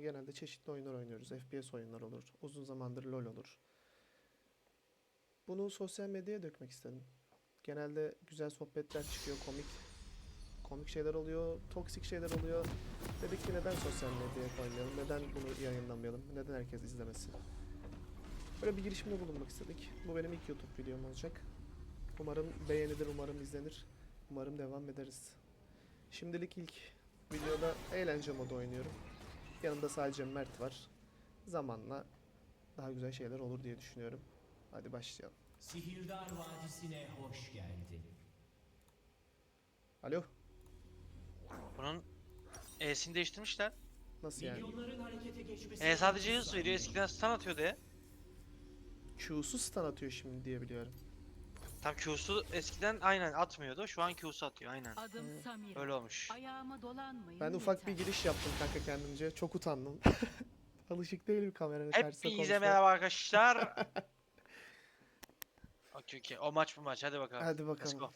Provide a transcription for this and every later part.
Genelde çeşitli oyunlar oynuyoruz. FPS oyunlar olur. Uzun zamandır LoL olur. Bunu sosyal medyaya dökmek istedim. Genelde güzel sohbetler çıkıyor, komik komik şeyler oluyor, toksik şeyler oluyor. Dedik ki neden sosyal medyaya koymayalım, neden bunu yayınlamayalım, neden herkes izlemesin. Böyle bir girişimde bulunmak istedik. Bu benim ilk YouTube videom olacak. Umarım beğenilir, umarım izlenir. Umarım devam ederiz. Şimdilik ilk videoda eğlence modu oynuyorum. Yanımda sadece Mert var. Zamanla daha güzel şeyler olur diye düşünüyorum. Hadi başlayalım. Sihirdar Vadisi'ne hoş geldin. Alo, Bunun E'sini değiştirmişler. nasıl yani? Milyonların harekete geçmesi... E sadece hız veriyor. Eskiden stun atıyordu E. Q'su stun atıyor şimdi diye biliyorum. Tam Q'su eskiden aynen atmıyordu. Şu an Q'su atıyor aynen. Adım. Samira. Öyle olmuş. Ayağıma dolanmayın. Ben ufak bir giriş yaptım kanka kendimce. Çok utandım. Alışık değilim kameranın Hep karşısında Hepinize konuşmaya. merhaba arkadaşlar. okey okey. O maç bu maç. Hadi bakalım. Hadi Let's bakalım. go.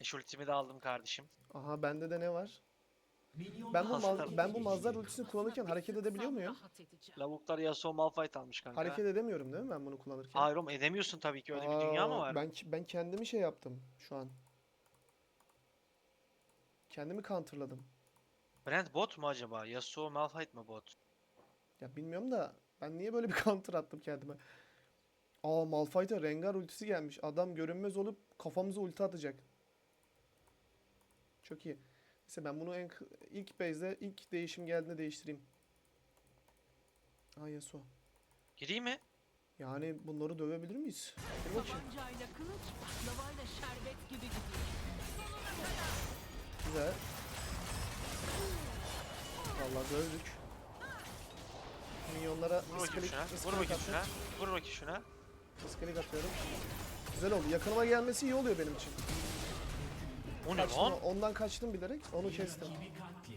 Eş ultimi de aldım kardeşim. Aha bende de ne var? Ben bu ben bu mazlar ultisini kullanırken hareket edebiliyor muyum? Lavuklar Yasuo Malphite almış kanka. Hareket edemiyorum değil mi ben bunu kullanırken? Hayır oğlum edemiyorsun tabii ki. Öyle bir dünya mı Aa, var? Ben ben kendimi şey yaptım şu an. Kendimi counterladım. Brand bot mu acaba? Yasuo Malphite mi bot? Ya bilmiyorum da ben niye böyle bir counter attım kendime? Aa Malphite'a Rengar ultisi gelmiş. Adam görünmez olup kafamıza ulti atacak. Çok iyi. Neyse ben bunu en ilk base'de ilk değişim geldiğinde değiştireyim. Aa Yasuo. Gireyim mi? Yani bunları dövebilir miyiz? Dur bakayım. Tabancayla kılıç, baklavayla şerbet gibi gidiyor. Güzel. Vallahi dövdük. Minyonlara Vur bakayım iskalik, şuna. Vur iskalik bakayım attım. şuna. Vur bakayım şuna. İskalik atıyorum. Güzel oldu. Yakınıma gelmesi iyi oluyor benim için. O ne Kaçtım, lan? ondan kaçtım bilerek. Onu kestim.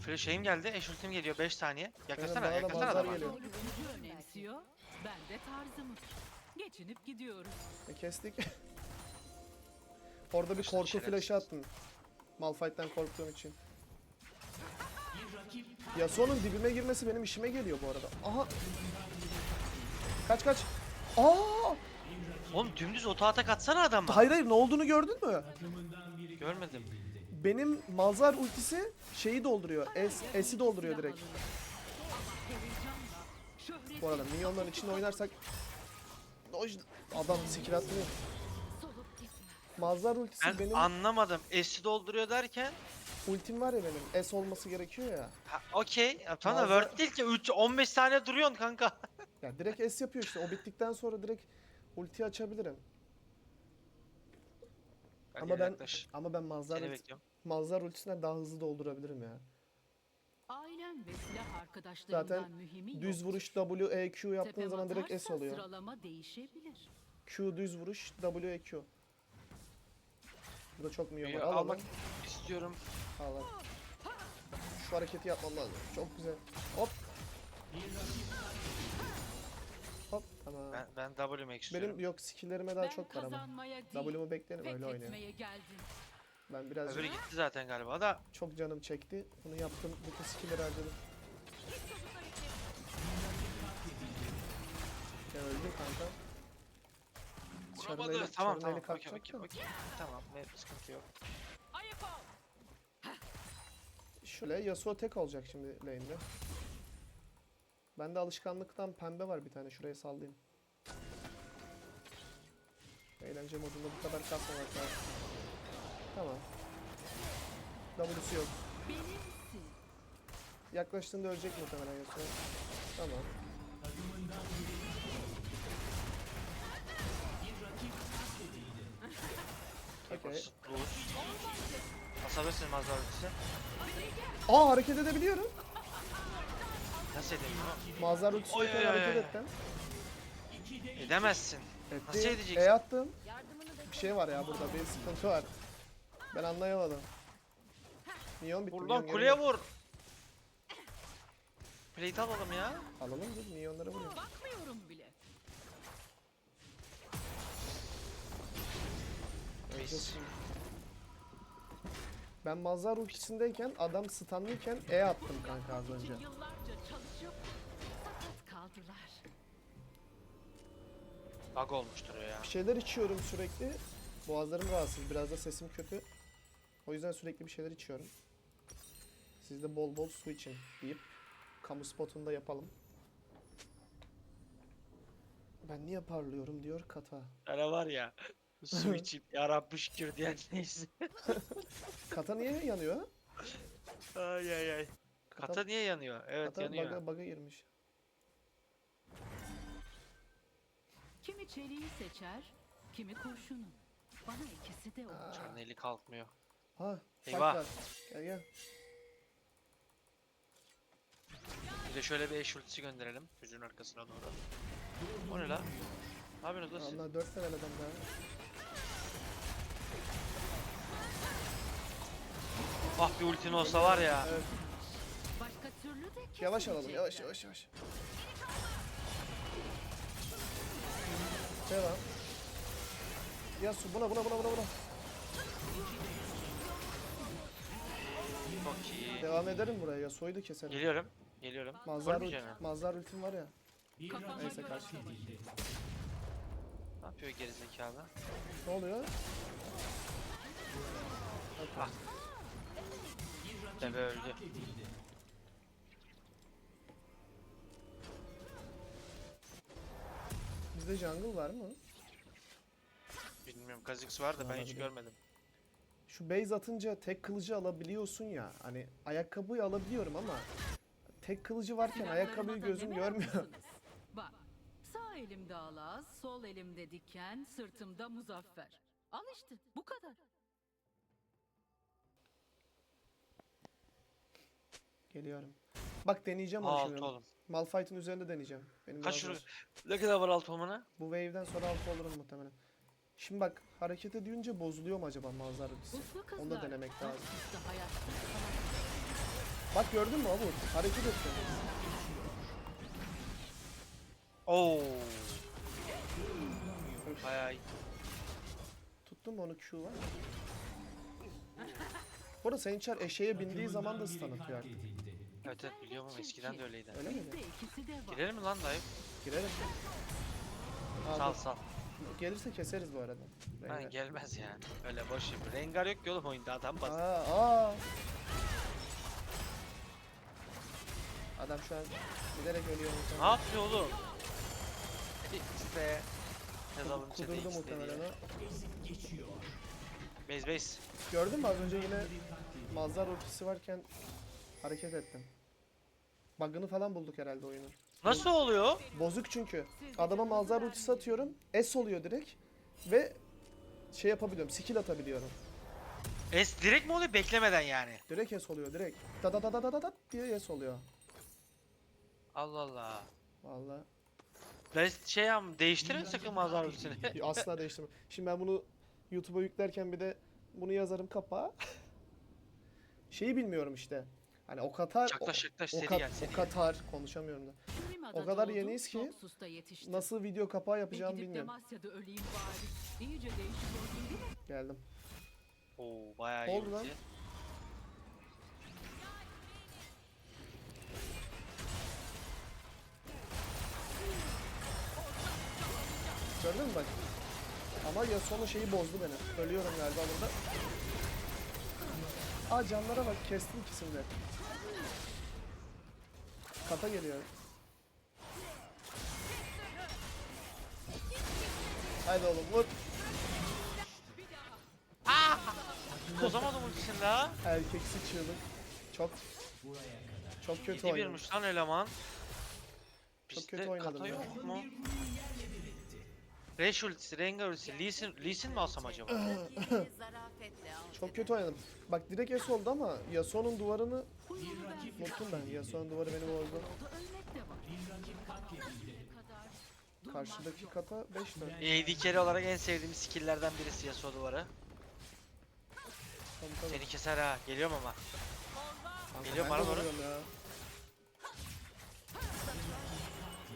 Şöyle şeyim geldi. Eş ultim geliyor 5 saniye. Yaklaşsana bana da yaklaşsana manzar adama. geliyor. Gücü önemsiyor, ben de tarzımı. Geçinip gidiyoruz. E, kestik. Orada bir korku Şerefsiz. flaşı attım. Malphite'den korktuğum için. Yasuo'nun dibime girmesi benim işime geliyor bu arada. Aha. Kaç kaç. Aa! Oğlum dümdüz oto atak atsana adama. Hayır hayır ne olduğunu gördün mü? Görmedim. Benim Malzar ultisi şeyi dolduruyor. S, S'i dolduruyor direkt. Bu arada minyonların içinde oynarsak Doj- adam skill atmıyor. Malzar ultisi Ben benim anlamadım. S'i dolduruyor derken ultim var ya benim. S olması gerekiyor ya. ha, okey. Ya, Tamam da Bazı- Word değil ki 3 15 saniye duruyorsun kanka. Ya direkt S yapıyor işte. O bittikten sonra direkt ulti açabilirim. Ama ben Yaklaş. ama ben Malzar Seni bekliyorum. Malzar ultisinden daha hızlı doldurabilirim ya. Ailen ve silah arkadaşlarından Zaten mühimi Düz vuruş W E Q yaptığın Tepem zaman direkt S atarsa oluyor. Sıralama değişebilir. Q düz vuruş W E Q. Burada çok minyon var. Yo, Al al almak istiyorum. al. al. Şu hareketi yapmam lazım. Çok güzel. Hop. Hop tamam. Ben, ben W istiyorum. Benim yok skill'lerime daha ben çok var ama. W'mu beklerim öyle oynayayım. geldim. Ben birazcık Öbürü gitti zaten galiba da. çok canım çekti. Bunu yaptım. Bütün skill'leri harcadım. Ya öldüm kanka. Vuramadı. Tamam tamam. Okey okey okey. Tamam. Ne sıkıntı yok. Şöyle Yasuo tek olacak şimdi lane'de. Bende alışkanlıktan pembe var bir tane şuraya sallayayım. Eğlence modunda bu kadar kasmamak lazım. Tamam. W'su yok. Yaklaştığında ölecek muhtemelen Yasuo. Tamam. Basabilirsin mazhar ultisi. Aa hareket edebiliyorum. Nasıl edeyim bunu? Mazhar Oy, oy, oy, hareket oy. ettim. Edemezsin. Nasıl Ettim. edeceksin? E attım. Bir şey var ya burada bir sıkıntı var. Ben anlayamadım. Minyon bitti. Lan geri kuleye vur. Plate alalım ya. Alalım dur minyonlara vurayım. Bakmıyorum bile. Öleceğiz şimdi. Ben Mazhar ultisindeyken adam stunlıyken E attım kanka az önce. Yıllardır Onca kaldılar. Bug olmuştur o ya. Bir şeyler içiyorum sürekli. Boğazlarım rahatsız. Biraz da sesim kötü. O yüzden sürekli bir şeyler içiyorum. Siz de bol bol su için deyip kamu spotunda yapalım. Ben niye parlıyorum diyor kata. Ara var ya. Su içip yarabbi şükür diyen neyse. Kata niye yanıyor? Ay ay ay. Kata niye yanıyor? Evet kata yanıyor. baga, baga girmiş. Kimi çeliği seçer, kimi kurşunu. Bana ikisi de olur. Canın eli kalkmıyor. Ha, Eyvah. var. Gel gel. Bir de şöyle bir eş ultisi gönderelim. Yüzün arkasına doğru. O ne lan? Ne yapıyorsunuz lan siz? Allah 4 level adam daha. Ah bir ultin olsa var ya. Evet. Başka türlü de Yavaş alalım. Yavaş yavaş yavaş. Devam. Yasu buna buna buna buna buna. Çok iyi. Devam ederim buraya. Yasuo'yu da keserim. Geliyorum. Geliyorum. Mazhar, ult, Ölmeyeceksin ha. Mazhar ultim var ya. Neyse, katledildi. Ne yapıyor gerizekalı? Ne oluyor? Ah. Deve öldü. Bizde jungle var mı? Bilmiyorum Kha'Zix var da ben hiç Olabilir. görmedim. Şu base atınca tek kılıcı alabiliyorsun ya. Hani ayakkabıyı alabiliyorum ama tek kılıcı varken Silahlarıma ayakkabıyı da gözüm görmüyor. Bak, sağ elimde alaz, sol elimde diken, sırtımda muzaffer. Al işte, bu kadar. Geliyorum. Bak deneyeceğim onu Altı şimdi. oğlum. Malphite'ın üzerinde deneyeceğim. Benim Kaç biraz. Ne kadar var alt olmana? Bu wave'den sonra altı olurum muhtemelen. Şimdi bak hareket edince bozuluyor mu acaba manzara ultisi? Uslu kızlar. Onu da denemek lazım. Bak gördün mü Abur? Hareket etti. Oo. Bayağı iyi. Tuttun mu onu Q var? Bu arada Saint Char eşeğe bindiği zaman da stun atıyor artık. Evet evet biliyorum ama eskiden de öyleydi. Öyle mi? Bizde ikisi de var. Girelim mi lan dayı? Girelim. Aa, Sal dur. sal. Gelirse keseriz bu arada. Ha, Rengar. gelmez yani. Öyle boş yapıyor. Rengar yok ki oğlum oyunda adam bas. Aa, aa. Adam şu an giderek ölüyor. Ne muhtemelen. yapıyor oğlum? Be. Yazalım chat'e Kudurdu X muhtemelen. Base base. Gördün mü az önce yine Mazhar ultisi varken hareket ettim. Bug'ını falan bulduk herhalde oyunun. Nasıl oluyor? Bozuk çünkü. Adama Mazhar ultisi atıyorum. S oluyor direkt. Ve şey yapabiliyorum. Skill atabiliyorum. Es direkt mi oluyor beklemeden yani? Direkt S oluyor direkt. Da da da da da da da diye S oluyor. Allah Allah. Vallahi Ben şey yap değiştirin sakın mazhar ultisini. asla değiştirmem. Şimdi ben bunu YouTube'a yüklerken bir de bunu yazarım kapağa. Şeyi bilmiyorum işte. Hani o şaklaş o, seri kat, gel seri o gel. Katar konuşamıyorum da. O kadar yeniyiz ki. Nasıl video kapağı yapacağımı bilmiyorum. Demasya'da öleyim bari. İyice değişiyor değil mi? Geldim. Oo bayağı iyi oldu lan? Gördün mü bak? Ama ya sonu şeyi bozdu beni. Ölüyorum galiba burada. Aa canlara bak kestim ikisini de. Kata geliyor. Haydi oğlum vur. Bozamadım ultisini daha. Erkeksi çığlık. Çok çok kötü 7 oynadım. birmiş lan eleman. Çok Bizde kötü oynadım kata ya. yok mu? Reş ultisi, Rengar ultisi, Lee Sin, Lee Sin mi alsam acaba? Çok kötü oynadım. Bak direkt S oldu ama Yasuo'nun duvarını unuttum ben. Yasuo'nun duvarı beni bozdu. Karşıdaki kata 5 4. AD carry olarak en sevdiğim skill'lerden birisi Yasuo duvarı. Tabii, tabii. Seni keser ha. Geliyorum ama. Kanka, Geliyor ben bana doğru.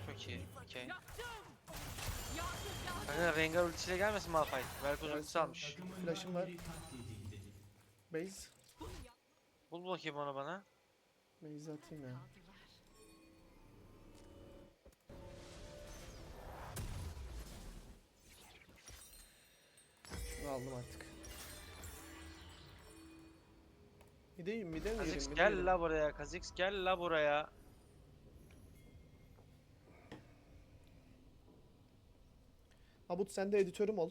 Çok iyi. Okey. Kanka Rengar ultisiyle gelmesin Malphite. Velkoz ultisi almış. Flash'ım var. Base. Bul bakayım onu bana. Base atayım ya. Şunu aldım artık. Gideyim mide mi? Kazix gel la buraya. Kazix gel la buraya. Abut sen de editörüm ol.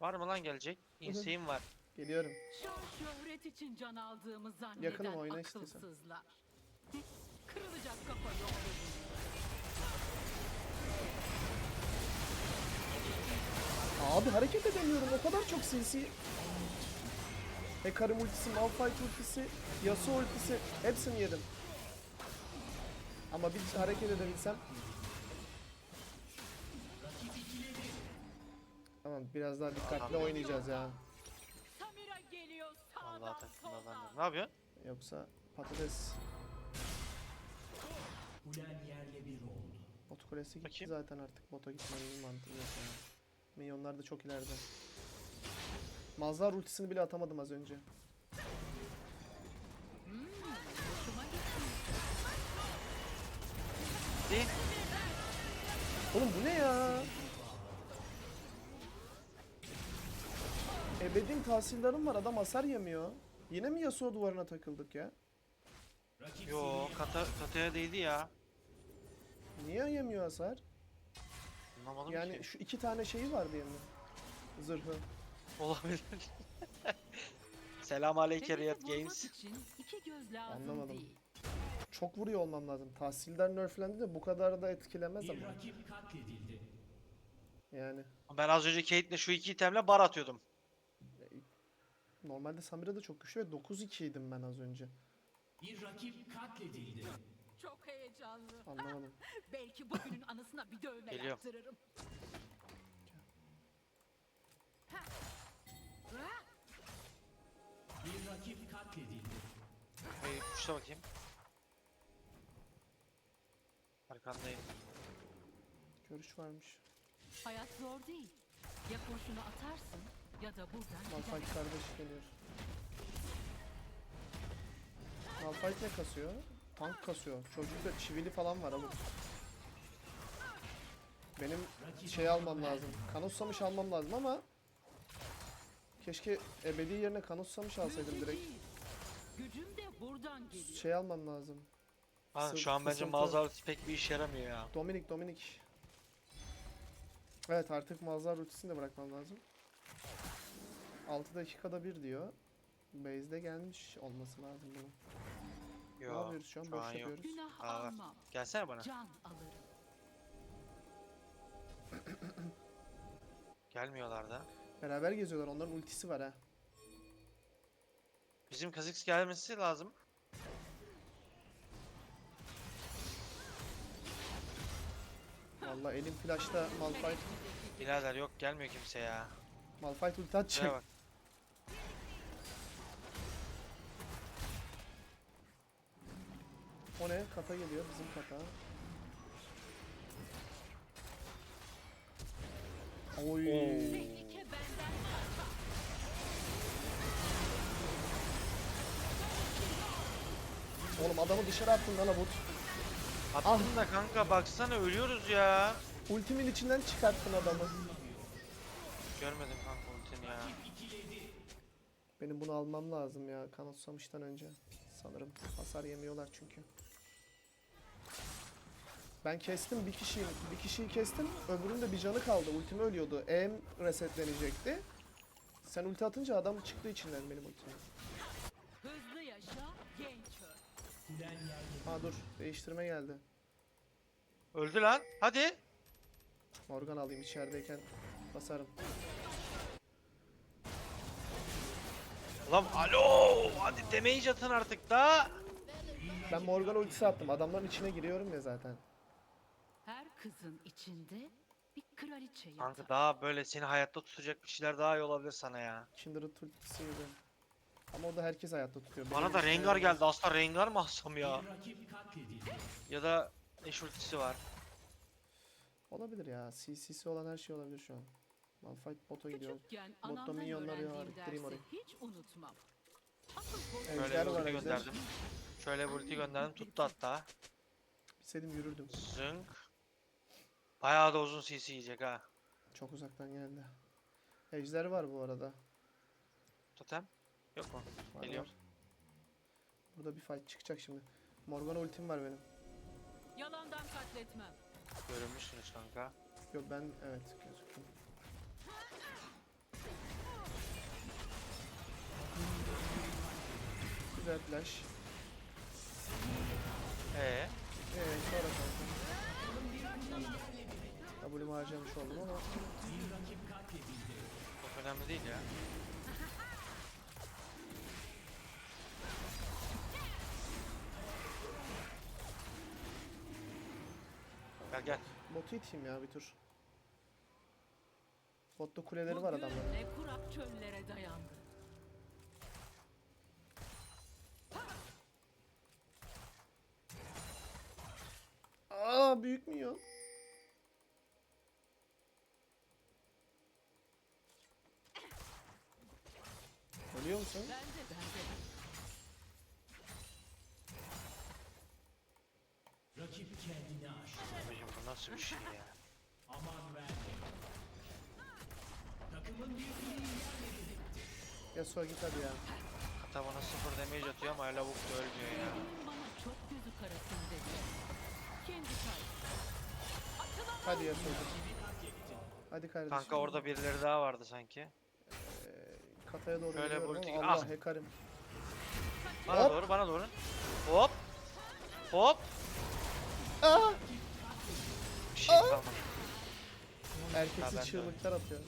Var mı lan gelecek? İnseğim var. Geliyorum. Şan şöhret için can aldığımı zanneden Yakınım, oyna istiyorsan. akılsızlar. Kırılacak kafa yok. Abi hareket edemiyorum. O kadar çok sinsi. Hecarim ultisi, Malphite ultisi, Yasuo ultisi hepsini yedim. Ama bir hareket edebilsem. Tamam biraz daha dikkatli Adam- oynayacağız ya. Samira geliyor sağdan takımda soldan. yok. Ne yapıyorsun? Yoksa patates. Ulen yerle bir oldu. Bot kulesi gitti Bakayım. zaten artık. Bota gitmenin mantığı yok ya. Minyonlar da çok ileride. Mazhar ultisini bile atamadım az önce. Değil. Oğlum bu ne ya? Ebedim tahsildarım var adam hasar yemiyor. Yine mi Yasuo duvarına takıldık ya? Yo kata, kataya değdi ya. Niye yemiyor hasar? Anlamadım Yani ki. şu iki tane şeyi var diye mi? Zırhı. Olabilir. Selam vurmak Games. için iki göz lazım Anlamadım. değil. Çok vuruyor olmam lazım. Tahsildar nerflendi de bu kadar da etkilemez bir ama. rakip katledildi. Yani Ben az önce Kate'le şu iki itemle bar atıyordum. Normalde Samira da çok güçlü ve 9-2 idim ben az önce. Bir rakip katledildi. Çok heyecanlı. Anlamadım. Belki bugünün anısına bir dövme Geliyor. yaptırırım. Bir rakip katledildi. Hey, kuşla bakayım. Arkandayım. Görüş varmış. Hayat zor değil. Ya kurşunu atarsın ya da buradan Malphite kardeş geliyor. Malphite ne kasıyor? Tank kasıyor. Çocukta çivili falan var ama. Benim şey almam lazım. Kanussamış almam lazım ama keşke ebedi yerine kanussamış alsaydım direkt. Gücüm de buradan geliyor. Şey almam lazım. Ha, Sı- şu an bence fısıltı. mağaza ultisi pek bir işe yaramıyor ya. Dominik, Dominik. Evet artık Mazhar ultisini de bırakmam lazım. 6 dakikada bir diyor. Base'de gelmiş olması lazım bunun. Ne Yo. yapıyoruz şu an? Boş an yapıyoruz. Günah Aa, almam. Gelsene bana. Can alırım. Gelmiyorlar da. Beraber geziyorlar. Onların ultisi var ha. Bizim Kha'Zix gelmesi lazım. Vallahi elim flash'ta Malphite, Birader yok gelmiyor kimse ya. Malphite ulti atacak. O ne? Kata geliyor. Bizim kata. Oy. Oğlum adamı dışarı attın lan Abut. Attım da kanka baksana ölüyoruz ya. Ultimin içinden çıkarttın adamı. Görmedim kanka ultini ya. Benim bunu almam lazım ya. Kanat susamıştan önce. Sanırım. Hasar yemiyorlar çünkü. Ben kestim bir kişiyi. Bir kişiyi kestim. Öbürünün de bir canı kaldı. Ultimi ölüyordu. Em resetlenecekti. Sen ulti atınca adam çıktı içinden benim ultime. Hızlı yaşa, genç öl. Ha dur. Değiştirme geldi. Öldü lan. Hadi. Morgan alayım içerideyken basarım. Lan alo. Hadi damage atın artık da. Ben Morgan ultisi attım. Adamların içine giriyorum ya zaten. Kızın içinde bir kraliçe yatar. Kanka daha böyle seni hayatta tutacak bir şeyler daha iyi olabilir sana ya. Kindred ultisi gibi. Ama o da herkes hayatta tutuyor. Bana Benim da Rengar geldi. Aslında Rengar mı alsam ya? Ya da Eş ultisi var. Olabilir ya. CC'si olan her şey olabilir şu an. Malphite bota gidiyor. Küçükken Botta anamdan minyonları öğrendiğim arttırayım dersi orayı. hiç unutmam. Ejder Şöyle bir var, ulti ejder. gönderdim. Şöyle bir ulti gönderdim. Tuttu hatta. Bilseydim yürürdüm. Zınk. Bayağı da uzun CC yiyecek ha. Çok uzaktan geldi. Ejder var bu arada. Totem. Yok mu? Var, Geliyorum. var. Burada bir fight çıkacak şimdi. Morgana ultim var benim. Yalandan katletmem. Görünmüşsünüz kanka. Yok ben evet gözüküyor. Güzel flash. Ee, Ee, sonra kanka. W'mu harcamış oldum ama çok önemli değil ya. Gel gel. botu iteyim ya bir tur. Botta kuleleri var Bugün adamların. ne kurak çöllere dayandı. Nasıl bir şey ya? Aman verme. Takımın bir kuleyi Yasuo git hadi ya. Kata bana sıfır damage atıyor ama lavuk da ölmüyor ya. Senin bana çok gözü karasın dedi. Kendi kay. Hadi Yasuo git. Hadi kardeşim. Kanka orada birileri daha vardı sanki. Ee, kafaya doğru Şöyle gidiyorum ulti- ama Allah Ah! hekarim. Bana Hop. doğru bana doğru. Hop. Hop. Aa! Ben Erkeksiz de çığlıklar atıyor.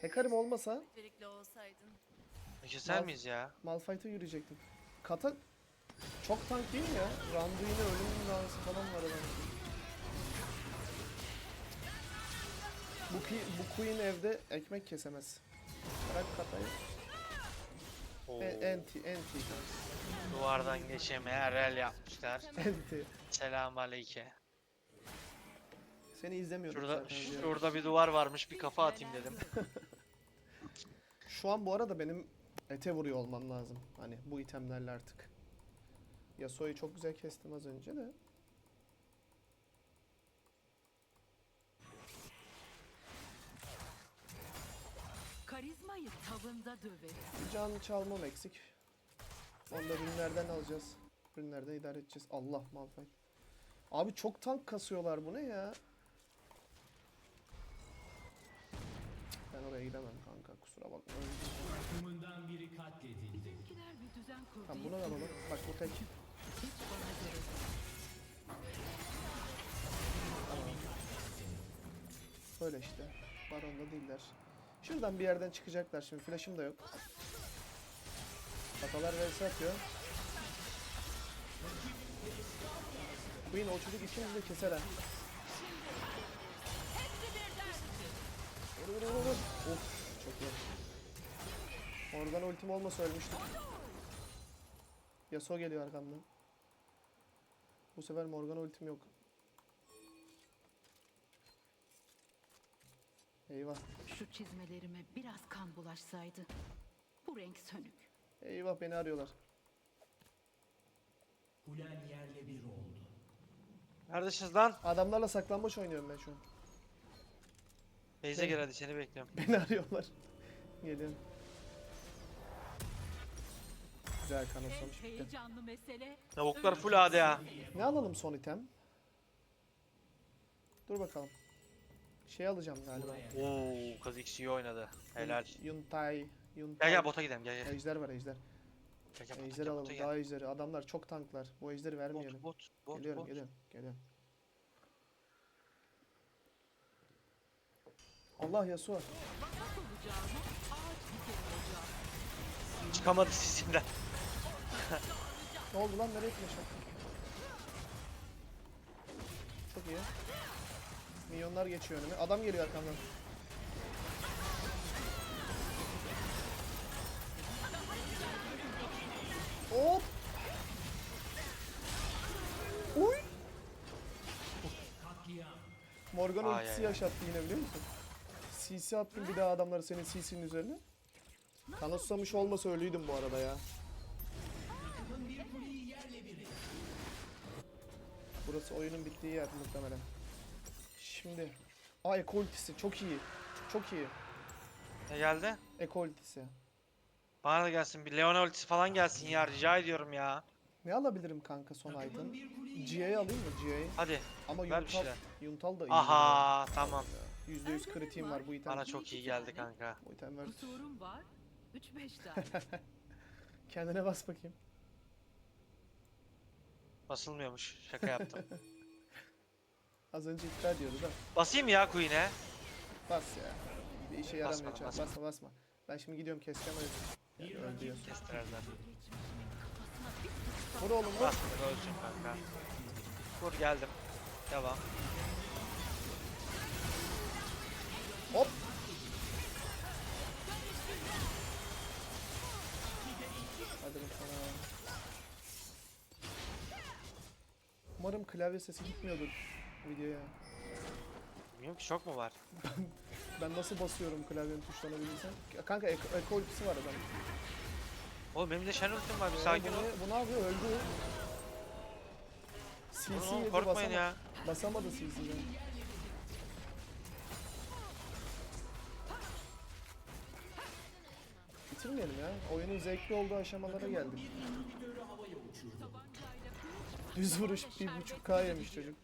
Hekarim olmasa olsaydın. Sen miyiz ya? Malphite'a yürüyecektim. Kata çok tank değil mi ya? Randuin'e ölüm dansı falan var adamın. Bu, ki- bu queen evde ekmek kesemez. Bırak katayı. Enti, enti duvardan geçemeye rel yapmışlar. Enti. Selam aleyke. Seni izlemiyordum Şurada, zaten. şurada bir duvar varmış bir kafa atayım dedim. Şu an bu arada benim ete vuruyor olmam lazım. Hani bu itemlerle artık. Yasuo'yu çok güzel kestim az önce de. Karizmayı tavında döveriz. Bir can çalmam eksik. Onu da ürünlerden alacağız. Ürünlerden idare edeceğiz. Allah Malphite. Abi çok tank kasıyorlar bu ne ya? Ben oraya gidemem kanka kusura bakma. Takımından biri katledildi. Bizimkiler bir düzen kurdu. Tamam bunu alalım. Bak bu tek. Hiç bana göre değil. Böyle işte. Baronda değiller. Şuradan bir yerden çıkacaklar şimdi. Flash'ım da yok. Kafalar vs atıyor. Queen o çocuk ikimizi de keser ha. Vur vur vur vur. Of çok iyi. Oradan ultim olmasa ölmüştük. Yasuo geliyor arkamdan. Bu sefer Morgana ultim yok. Eyvah. Şu çizmelerime biraz kan bulaşsaydı. Bu renk sönük. Eyvah beni arıyorlar. Kulen yerle bir oldu. Neredesiniz lan? Adamlarla saklambaç oynuyorum ben şu an. Beyze gel hadi seni bekliyorum. Beni arıyorlar. Geliyorum. Güzel En kanoslamış bitti. heyecanlı mesele Lavuklar full AD ha. Ne alalım son item? Dur bakalım. Şey alacağım galiba. Oo kız X iyi oynadı. Helal. Yuntay. Yuntay. Gel gel bota gidelim gel gel. Ejder var ejder. Gel gel bota Ejder gel alalım. bota gel. Daha ejderi. Adamlar çok tanklar. Bu ejderi vermeyelim. Bot bot bot geliyorum bot. geliyorum. Geliyorum. Allah Yasuo. diken olacağım. Çıkamadı sisinden. Ne oldu lan nereye flash attın? Çok iyi. Milyonlar geçiyor önüme. Adam geliyor arkamdan. Hop. Uy. Morgan Ay, ultisi ay, ay. yaşattı yine biliyor musun? CC attım bir daha adamları senin CC'nin üzerine. Kanoslamış olmasa ölüydüm bu arada ya. Burası oyunun bittiği yer muhtemelen. Şimdi. Aa Eko ultisi çok iyi. Çok iyi. Ne geldi? Eko ultisi. Bana da gelsin. Bir Leona ultisi falan gelsin ya. Rica ediyorum ya. Ne alabilirim kanka son item? GA'yı alayım mı GA'yı? Hadi. Ama Ver bir Yuntal, şeyler. Yuntal da iyi. Aha tamam. %100 kritiğim var bu item. Bana çok iyi geldi kanka. Bu item ver. Kusurum var. 3-5 tane. Kendine bas bakayım. Basılmıyormuş. Şaka yaptım. Az önce iddia ediyordu da. Basayım ya Queen'e. Bas ya. Bir işe yaramıyor. Basmadım, çar. basmadım. Basma basma. Ben şimdi gidiyorum keseceğim öyle. Yani öldü. Kestirerler. Vur oğlum vur. Basmadı ölsün kanka. Vur geldim. Devam. Hop. Hadi bakalım. Umarım klavye sesi gitmiyordur videoya. Bilmiyorum ki çok mu var? Ben nasıl basıyorum klavyenin tuşlarına bilirsen. Kanka eko, eko ultisi var adam. Oğlum benim de Shen ultim var bir Ee, sakin ol. bu, ne- bu ne yapıyor? Öldü. CC Oğlum yedi korkmayın basamadı. ya. Basamadı CC'den. Bitirmeyelim ya. Oyunun zevkli olduğu aşamalara geldik. Düz vuruş 1.5k yemiş çocuk.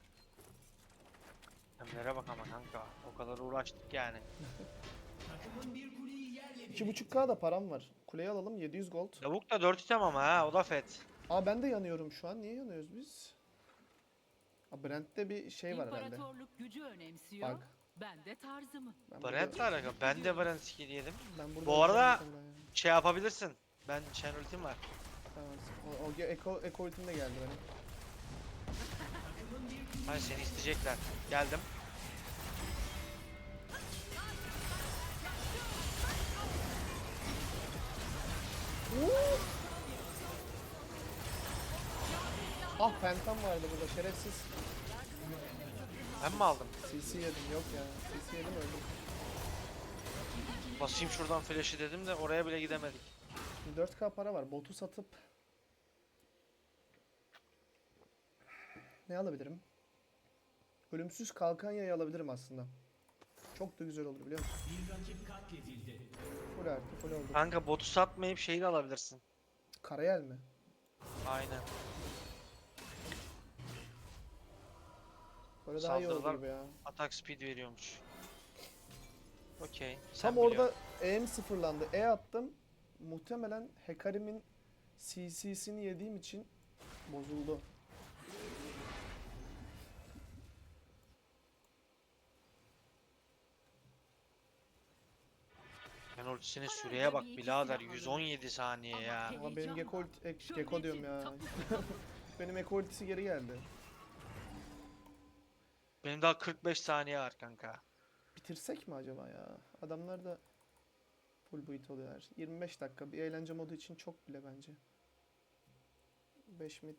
Hemlere bak ama kanka. O kadar uğraştık yani. 2.5k da param var. Kuleyi alalım 700 gold. Lavuk da 4 item ama ha o da fet. Aa ben de yanıyorum şu an. Niye yanıyoruz biz? Aa Brent'te bir şey var herhalde. İmparatorluk gücü önemsiyor. Bak. Ben de tarzımı. Ben burada- Brent'le alakalı. Ben de Brent skill yedim. ben burada Bu arada- ya. Şey yapabilirsin. Ben Shen ultim var. Tamam. O, o eko, eko ultim de geldi benim. Hayır seni isteyecekler. Geldim. Ah pentam vardı burada şerefsiz. Ben mi aldım? CC yedim yok ya. CC yedim öldüm. Basayım şuradan flash'ı dedim de oraya bile gidemedik. Şimdi 4k para var. Botu satıp ne alabilirim? Ölümsüz kalkan yayı alabilirim aslında. Çok da güzel olur biliyor musun? Bir rakip katledildi. Full artı full oldu. Kanka botu satmayıp şeyi de alabilirsin. Karayel mi? Aynen. Böyle daha iyi olur Saldırılar- gibi ya. Attack speed veriyormuş. Okey. sen Tam biliyorsun. orada E'm sıfırlandı. E attım. Muhtemelen Hekarim'in CC'sini yediğim için bozuldu. Ultisinin süreye bak birader 117 saniye ya. Ama benim ulti- ek- Gecko diyorum ya. benim Eko ultisi geri geldi. Benim daha 45 saniye var kanka. Bitirsek mi acaba ya? Adamlar da full build oluyor. 25 dakika bir eğlence modu için çok bile bence. 5 mid.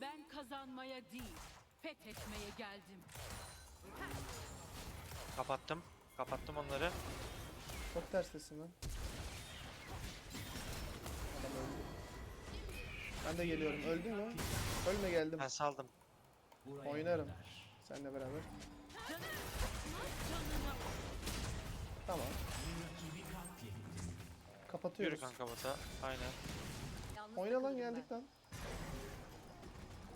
Ben kazanmaya değil, fethetmeye geldim. Kapattım. Kapattım onları. Çok terstesin lan. Adam öldü. Ben de geliyorum. Öldün mü? Ölme geldim. Ben saldım. Oynarım. Seninle beraber. Tamam. Kapatıyoruz. Yürü kanka bota. Aynen. Oyna lan geldik lan.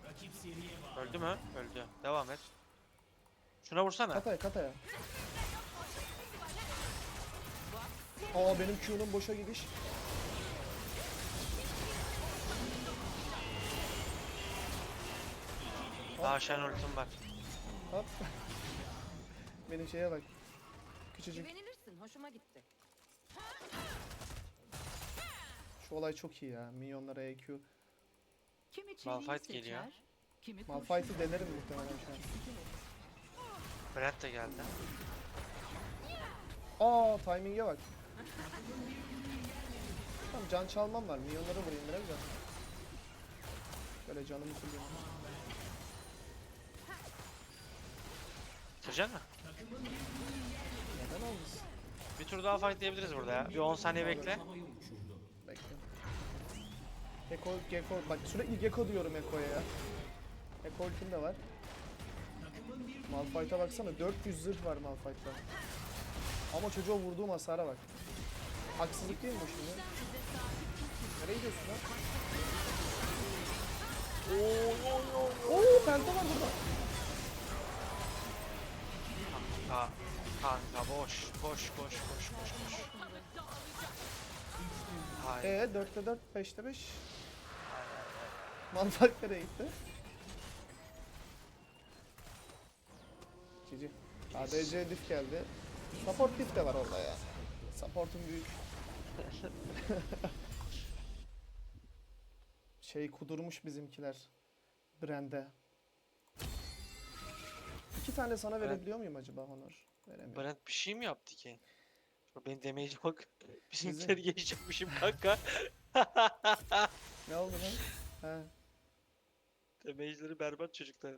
Rakip seriye bağlı. Öldü mü? Öldü. Devam et. Şuna vursana. Kataya kataya. Aa benim Q'nun boşa gidiş. Daha Shen ultim var. Hop. benim şeye bak. Küçücük. Güvenilirsin, hoşuma gitti. Şu olay çok iyi ya. Minyonlara EQ. Kimi çeliği Malphite seçer, geliyor. kimi. Malphite'ı denerim muhtemelen şu an. Brent de geldi. Aa timing'e bak. Tamam can çalmam var. Minyonlara vurayım biraz da. Böyle canımı sileyim. Bitirecek mi? Neden olmasın? Bir tur daha fightlayabiliriz burada ya. Bir 10 saniye bekle. Bekle. Gecko, Gecko, bak sürekli Gecko diyorum Eko'ya ya. Eko ultim de var. Malphite'a baksana 400 zırh var Malphite'da. Ama çocuğa vurduğum hasara bak. Haksızlık değil mi bu şimdi? Nereye gidiyorsun lan? Oo, penta var burada. Kanka. Kanka boş. Boş boş boş boş boş. Hayır. Ee 4'te 4, 5'te 5. Malphite nereye gitti? Cici. ADC diff geldi. Support diff de var orada ya. Support'un büyük. şey kudurmuş bizimkiler. Brand'e. İki tane sana Brand- verebiliyor muyum acaba Honor? Veremiyorum. Brent bir şey mi yaptı ki? Ben damage'e bak. Bizim- Bizimkileri geçecekmişim kanka. Ne oldu lan? He. Damage'leri berbat çocuklar.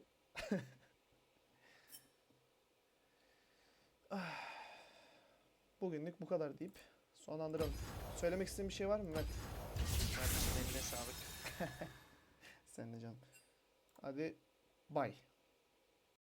Bugünlük bu kadar deyip sonlandıralım. Söylemek istediğin bir şey var mı Mert? Kardeşim eline sağlık. Sen de canım. Hadi bye.